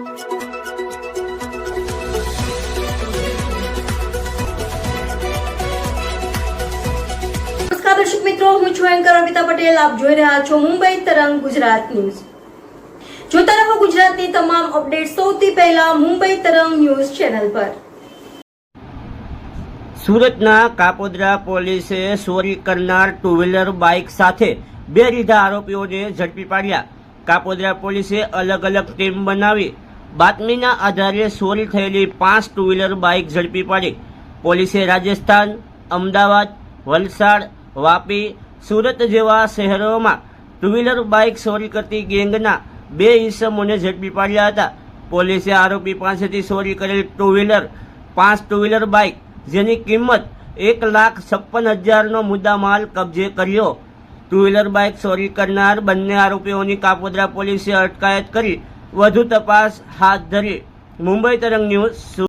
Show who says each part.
Speaker 1: દર્શક મિત્રો, હું છું એન્કર અમિતા પટેલ. આપ જોઈ રહ્યા છો મુંબઈ તરંગ ગુજરાત ન્યૂઝ. જોતા રહો ગુજરાતની તમામ અપડેટ સૌથી પહેલા મુંબઈ તરંગ ન્યૂઝ ચેનલ પર.
Speaker 2: સુરતના કાપોદ્રા પોલીસે ચોરી કરનાર ટુ વ્હીલર બાઇક સાથે બે રીધા આરોપીઓને ઝડપી પાડ્યા. કાપોદ્રા પોલીસે અલગ અલગ ટીમ બનાવી બાતમીના આધારે ચોરી થયેલી પાંચ ટુ વ્હીલર બાઇક ઝડપી પાડી. પોલીસે રાજસ્થાન, અમદાવાદ, વલસાડ, વાપી, સુરત જેવા શહેરોમાં ટુ વ્હીલર બાઇક ચોરી કરતી ગેંગના બે ઇસમોને ઝડપી પાડ્યા હતા. પોલીસે આરોપી પાસેથી ચોરી કરેલ ટુ વ્હીલર પાંચ ટુ વ્હીલર બાઇક, જેની કિંમત એક લાખ છપ્પન હજારનો મુદ્દામાલ કબજે કર્યો. ટુ વ્હીલર બાઇક ચોરી કરનાર બંને આરોપીઓની કાપોદ્રા પોલીસે અટકાયત કરી વધુ તપાસ હાથ ધરી. મુંબઈ તરંગ ન્યૂઝ